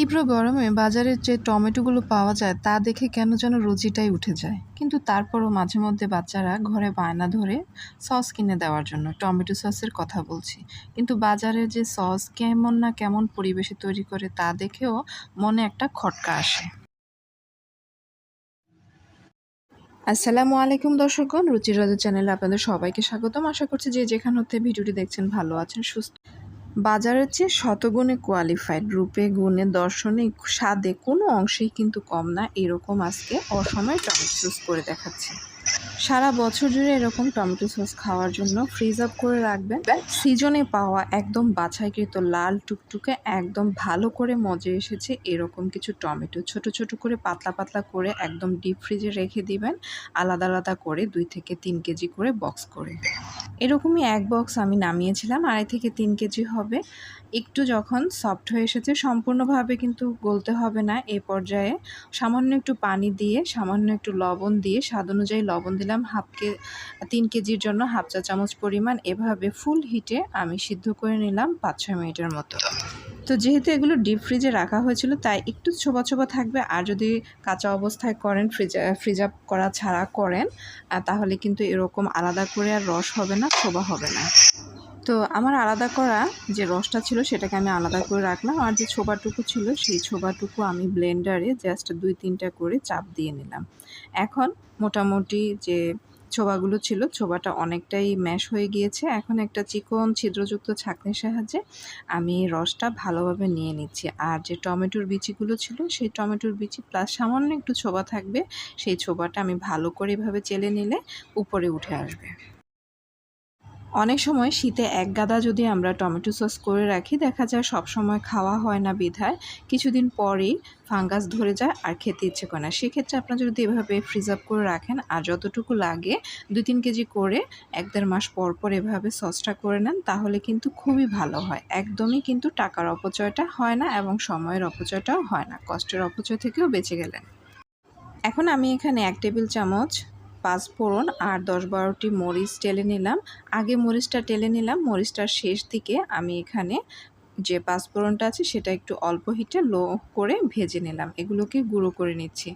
তীব্র গরমে বাজারের যে টমেটোগুলো পাওয়া যায়, তা দেখে কেন যেন রুচিটাই উঠে যায়। কিন্তু তারপরও মাঝে মধ্যে বাচ্চারা ঘরে বায়না ধরে সস কিনে দেওয়ার জন্য টমেটো সসের কথা বলছি। কিন্তু বাজারের যে সস কেমন না কেমন পরিবেশে তৈরি করে, তা দেখেও মনে একটা খটকা আসে। আসসালামু আলাইকুম দর্শকগণ রুচির রাজা চ্যানেলে আপনাদের সবাইকে স্বাগতম। আশা করছি যে যেখান হতে ভিডিওটি দেখছেন ভালো আছেন, সুস্থ বাজারের চেয়ে শতগুণে কোয়ালিফাইড রূপে, গুণে, দর্শনে, স্বাদে কোনো অংশেই কিন্তু কম না। এরকম আজকে অসময় টমেটো চুজ করে দেখাচ্ছি। সারা বছর জুড়ে এরকম টমেটো সস খাওয়ার জন্য ফ্রিজ আপ করে রাখবেন। সিজনে পাওয়া একদম বাছাইকৃত লাল টুকটুকে একদম ভালো করে মজে এসেছে এরকম কিছু টমেটো। ছোট ছোট করে পাতলা পাতলা করে একদম ডিপ ফ্রিজে রেখে দিবেন। আলাদা আলাদা করে দুই থেকে তিন কেজি করে বক্স করে এরকমই এক বক্স আমি নামিয়েছিলাম, আড়াই থেকে তিন কেজি হবে। একটু যখন সফট হয়ে এসেছে, সম্পূর্ণভাবে কিন্তু গলতে হবে না। এ পর্যায়ে সামান্য একটু পানি দিয়ে, সামান্য একটু লবণ দিয়ে, স্বাদ অনুযায়ী লবণ দিলাম হাফ কে, তিন কেজির জন্য হাফ চা চামচ পরিমাণ। এভাবে ফুল হিটে আমি সিদ্ধ করে নিলাম পাঁচ ছয় মিনিটের মতো। তো যেহেতু এগুলো ডিপ ফ্রিজে রাখা হয়েছিল, তাই একটু ছোবা ছোবা থাকবে। আর যদি কাঁচা অবস্থায় করেন ফ্রিজ ফ্রিজ আপ করা ছাড়া করেন তাহলে কিন্তু এরকম আলাদা করে আর রস হবে না, ছোবা হবে না। তো আমার আলাদা করা যে রসটা ছিল সেটাকে আমি আলাদা করে রাখলাম আর যে ছোবাটুকু ছিল সেই ছোবাটুকু আমি ব্লেন্ডারে জাস্ট দুই তিনটা করে চাপ দিয়ে নিলাম। এখন মোটামুটি যে ছোবাগুলো ছিল ছোবাটা অনেকটাই ম্যাশ হয়ে গিয়েছে। এখন একটা চিকন ছিদ্রযুক্ত ছাঁকনির সাহায্যে আমি রসটা ভালোভাবে নিয়ে নিচ্ছি। আর যে টমেটোর বিচিগুলো ছিল সেই টমেটোর বিচি প্লাস সামান্য একটু ছোবা থাকবে, সেই ছোবাটা আমি ভালো করে এভাবে চেলে নিলে উপরে উঠে আসবে। অনেক সময় শীতে এক গাদা যদি আমরা টমেটো সস করে রাখি, দেখা যায় সব সময় খাওয়া হয় না বিধায়। কিছুদিন পরেই ফাঙ্গাস ধরে যায় আর খেতে ইচ্ছে করে না। সেক্ষেত্রে আপনারা যদি এভাবে ফ্রিজ আপ করে রাখেন আর যতটুকু লাগে দুই তিন কেজি করে এক দেড় মাস পর পর এভাবে সসটা করে নেন, তাহলে কিন্তু খুবই ভালো হয়। একদমই কিন্তু টাকার অপচয়টা হয় না এবং সময়ের অপচয়টাও হয় না। কষ্টের অপচয় থেকেও বেঁচে গেলেন। এখন আমি এখানে এক টেবিল চামচ পাঁচফোড়ন আর দশ বারোটি মরিচ টেলে নিলাম। আগে মরিচটা টেলে নিলাম। মরিচটার শেষ দিকে আমি এখানে যে পাঁচফোড়নটা আছে, সেটা একটু অল্প হিটে লো করে ভেজে নিলাম। এগুলোকে গুঁড়ো করে নিচ্ছি।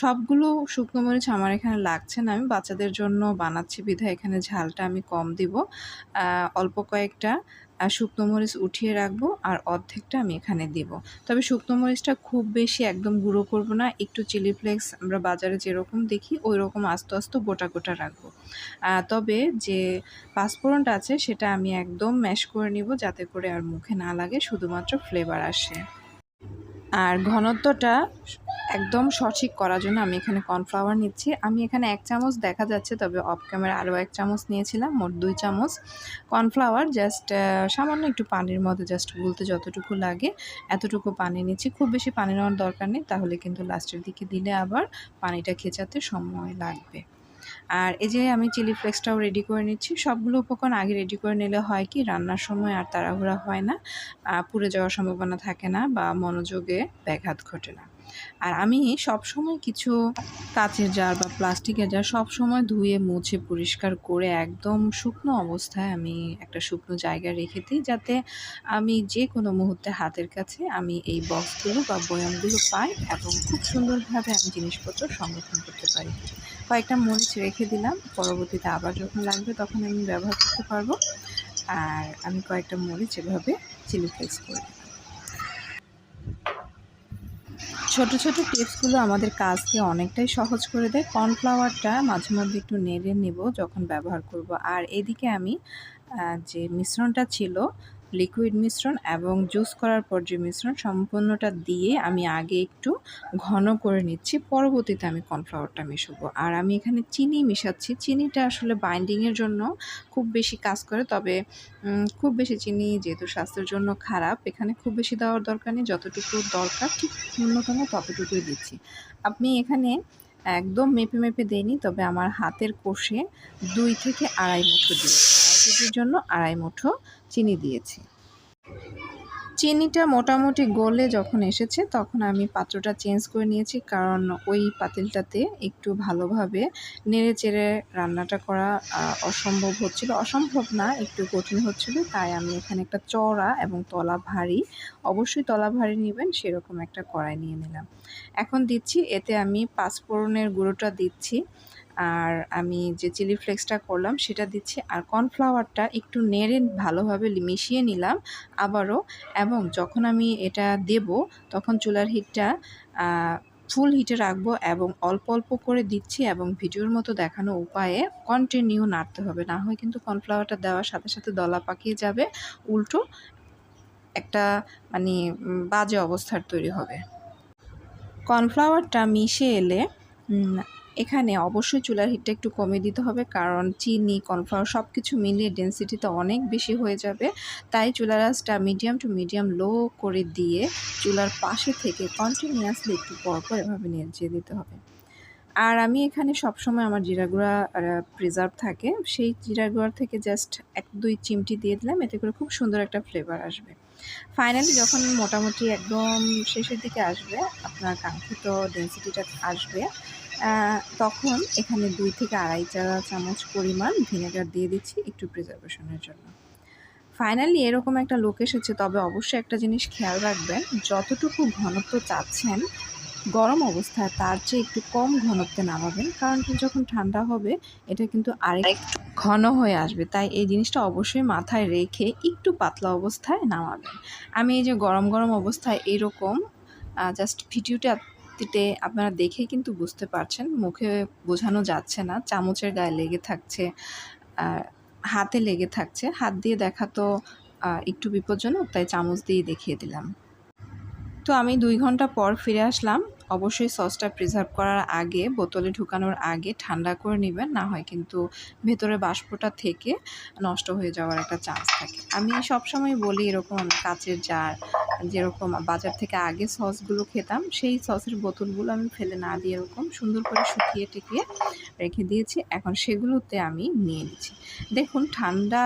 সবগুলো শুকনো মরিচ আমার এখানে লাগছে না। আমি বাচ্চাদের জন্য বানাচ্ছি। বিধায় এখানে ঝালটা আমি কম দিব। অল্প কয়েকটা শুকনো মরিচ উঠিয়ে রাখব আর অর্ধেকটা আমি এখানে দিব। তবে শুকনো মরিচটা খুব বেশি একদম গুঁড়ো করব না, একটু চিলি ফ্লেক্স আমরা বাজারে যেরকম দেখি ওই রকম আস্তে আস্তে গোটা গোটা রাখব। তবে যে পাঁচফোড়নটা আছে সেটা আমি একদম ম্যাশ করে নিব যাতে করে আর মুখে না লাগে, শুধুমাত্র ফ্লেভার আসে। আর ঘনত্বটা একদম সঠিক করার জন্য আমি এখানে কর্নফ্লাওয়ার নিচ্ছি। আমি এখানে এক চামচ দেখা যাচ্ছে, তবে অফ ক্যামেরা আরও এক চামচ নিয়েছিলাম, মোট দুই চামচ। কর্নফ্লাওয়ার জাস্ট সামান্য একটু পানির মধ্যে জাস্ট গুলতে যতটুকু লাগে, এতটুকু পানি নিচ্ছি। খুব বেশি পানি নেওয়ার দরকার নেই, তাহলে কিন্তু লাস্টের দিকে দিলে আবার পানিটা খেঁচাতে সময় লাগবে। আর এই যে আমি চিলি ফ্লেক্সটাও রেডি করে নিচ্ছি। সবগুলো উপকরণ আগে রেডি করে নিলে হয় কি, রান্নার সময় আর তাড়াহুড়া হয় না পুড়ে যাওয়ার সম্ভাবনা থাকে না বা মনোযোগে ব্যাঘাত ঘটে না। আর আমি সব সময় কিছু কাচের জার বা প্লাস্টিকের জার সব সময় ধুয়ে, মুছে, পরিষ্কার করে একদম শুকনো অবস্থায় আমি একটা শুকনো জায়গায় রেখে দিই যাতে আমি যে কোনো মুহূর্তে হাতের কাছে আমি এই বক্সগুলো বা বয়ামগুলো পাই এবং খুব সুন্দরভাবে আমি জিনিসপত্র সংরক্ষণ করতে পারি। কয়েকটা মরিচ রেখে দিলাম, পরবর্তীতে আবার যখন লাগবে তখন আমি ব্যবহার করতে পারব। আর আমি কয়েকটা মরিচ এভাবে চিলি ফ্লেক্স করে ছোট ছোট টিপসগুলো আমাদের কাজকে অনেকটাই সহজ করে দেয়। কর্নফ্লাওয়ারটা মাঝে মধ্যে একটু নেড়ে নেব যখন ব্যবহার করব। আর এদিকে আমি যে মিশ্রণটা ছিল লিকুইড মিশ্রণ এবং জুস করার পর যে মিশ্রণ, সম্পূর্ণটা দিয়ে আমি আগে একটু ঘন করে নিচ্ছি। পরবর্তীতে আমি কর্নফ্লাওয়ারটা মেশাবো। আর আমি এখানে চিনি মেশাচ্ছি। চিনিটা আসলে বাইন্ডিংয়ের জন্য খুব বেশি কাজ করে, তবে খুব বেশি চিনি যেহেতু স্বাস্থ্যের জন্য খারাপ, এখানে খুব বেশি দেওয়ার দরকার নেই। যতটুকু দরকার, ঠিক ন্যূনতম ততটুকুই দিচ্ছি। আপনি এখানে একদম মেপে মেপে দেয়নি তবে আমার হাতের কোষে দুই থেকে আড়াই মুঠো দিয়েছি কেজির জন্য আড়াই মুঠো চিনি দিয়েছি। চিনিটা মোটামুটি গলে যখন এসেছে তখন আমি পাত্রটা চেঞ্জ করে নিয়েছি কারণ ওই পাতিলটাতে একটু ভালোভাবে নেড়ে চেড়ে রান্নাটা করা অসম্ভব হচ্ছিল। অসম্ভব না, একটু কঠিন হচ্ছিল। তাই আমি এখানে একটা চড়া এবং তলা ভারী, অবশ্যই তলা ভারী নেবেন, সেরকম একটা কড়াই নিয়ে নিলাম। এখন দিচ্ছি, এতে আমি পাঁচফোড়নের গুঁড়োটা দিচ্ছি। আর আমি যে চিলি ফ্লেক্সটা করলাম, সেটা দিচ্ছি। আর কর্নফ্লাওয়ারটা একটু নেড়ে ভালোভাবে মিশিয়ে নিলাম আবারও। এবং যখন আমি এটা দেব, তখন চুলার হিটটা ফুল হিটে রাখব এবং অল্প অল্প করে দিচ্ছি এবং ভিডিওর মতো দেখানো উপায়ে কন্টিনিউ নাড়তে হবে। না হয় কিন্তু কর্নফ্লাওয়ারটা দেওয়ার সাথে সাথে দলা পাকিয়ে যাবে, উল্টো একটা মানে বাজে অবস্থার তৈরি হবে। কর্নফ্লাওয়ারটা মিশে এলে এখানে অবশ্যই চুলার হিটটা একটু কমিয়ে দিতে হবে, কারণ চিনি কর্নফ্লাওয়ার সব কিছু মিলিয়ে ডেন্সিটিটা অনেক বেশি হয়ে যাবে। তাই চুলার আঁচটা মিডিয়াম টু মিডিয়াম লো করে দিয়ে চুলার পাশে থেকে কন্টিনিউয়াসলি একটু পরপর এভাবে নেড়ে দিতে হবে। আর আমি এখানে সবসময় আমার জিরা গুঁড়া প্রিজার্ভ থাকে। সেই জিরা গুঁড়ার থেকে জাস্ট এক দুই চিমটি দিয়ে দিলাম, এতে করে খুব সুন্দর একটা ফ্লেভার আসবে। ফাইনালি যখন মোটামুটি একদম শেষের দিকে আসবে, আপনার কাঙ্ক্ষিত ডেন্সিটিটা আসবে তখন এখানে দুই থেকে আড়াই চা চামচ পরিমাণ ভিনেগার দিয়ে দিচ্ছি একটু প্রিজার্ভেশনের জন্য। ফাইনালি এরকম একটা লোক এসেছে, তবে অবশ্যই একটা জিনিস খেয়াল রাখবেন, যতটুকু ঘনত্ব চাচ্ছেন, গরম অবস্থায় তার চেয়ে একটু কম ঘনত্বে নামাবেন, কারণ যখন ঠান্ডা হবে, এটা কিন্তু আরেক ঘন হয়ে আসবে। তাই এই জিনিসটা অবশ্যই মাথায় রেখে একটু পাতলা অবস্থায় নামাবেন। আমি এই যে গরম গরম অবস্থায় এরকম জাস্ট ভিডিওটা তে আপনারা দেখে কিন্তু বুঝতে পারছেন, মুখে বোঝানো যাচ্ছে না, চামচের গায়ে লেগে থাকছে হাতে লেগে থাকছে। হাত দিয়ে দেখা তো একটু বিপজ্জনক, তাই চামচ দিয়ে দেখিয়ে দিলাম। তো আমি দুই ঘণ্টা পর ফিরে আসলাম। অবশ্যই সসটা প্রিজার্ভ করার আগে, বোতলে ঢুকানোর আগে ঠান্ডা করে নেবেন, না হয় কিন্তু ভেতরে বাষ্পটা থেকে নষ্ট হয়ে যাওয়ার একটা চান্স থাকে। আমি সবসময় বলি এরকম কাচের জার যেরকম বাজার থেকে আগে সসগুলো খেতাম, সেই সসের বোতলগুলো আমি ফেলে না দিয়ে এরকম সুন্দর করে শুকিয়ে টিকিয়ে রেখে দিয়েছি। এখন সেগুলোতে আমি নিয়ে নিচ্ছি। দেখুন, ঠান্ডা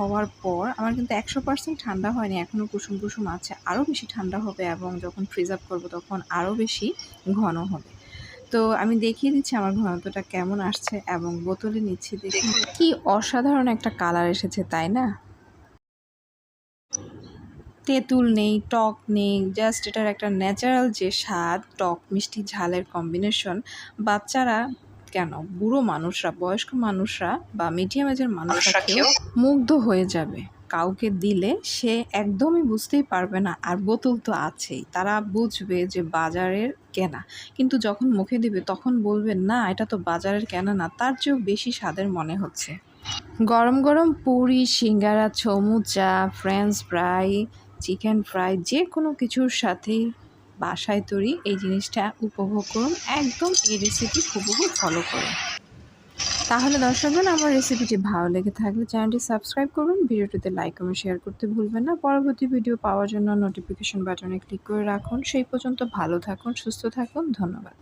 হওয়ার পর আমার কিন্তু একশো পার্সেন্ট ঠান্ডা হয়নি এখনও কুসুম কুসুম আছে। আরও বেশি ঠান্ডা হবে এবং যখন প্রিজার্ভ করব তখন আরও বেশি ঘন হবে। তো আমি দেখিয়ে দিচ্ছি আমার ঘনত্বটা কেমন আসছে এবং বোতলে নিচ্ছি দেখি কি অসাধারণ একটা কালার এসেছে তাই না? তেঁতুল নেই টক নেই জাস্ট এটার একটা ন্যাচারাল যে স্বাদ টক মিষ্টি ঝালের কম্বিনেশন বাচ্চারা কেন? বুড়ো মানুষরা বয়স্ক মানুষরা বা মিডিয়াম এজের মানুষরা কেউ মুগ্ধ হয়ে যাবে। কাউকে দিলে সে একদমই বুঝতেই পারবে না আর বোতল তো আছেই। তারা বুঝবে যে বাজারের কেনা। কিন্তু যখন মুখে দিবে তখন বলবে না এটা তো বাজারের কেনা না। তার চেয়েও বেশি স্বাদের মনে হচ্ছে। গরম গরম পুরি সিঙ্গারা চমুচা ফ্রেঞ্চ ফ্রাই চিকেন ফ্রাই যে কোনো কিছুর সাথেই বাসায় তৈরি এই জিনিসটা উপভোগ করুন। একদম এই রেসিপি হুবহু ফলো করুন। তাহলে দর্শকগণ, আমার রেসিপিটি ভালো লেগে থাকলে চ্যানেলটি সাবস্ক্রাইব করুন। ভিডিওটিতে লাইক এবং শেয়ার করতে ভুলবেন না। পরবর্তী ভিডিও পাওয়ার জন্য নোটিফিকেশন বাটনে ক্লিক করে রাখুন। সেই পর্যন্ত ভালো থাকুন, সুস্থ থাকুন। ধন্যবাদ।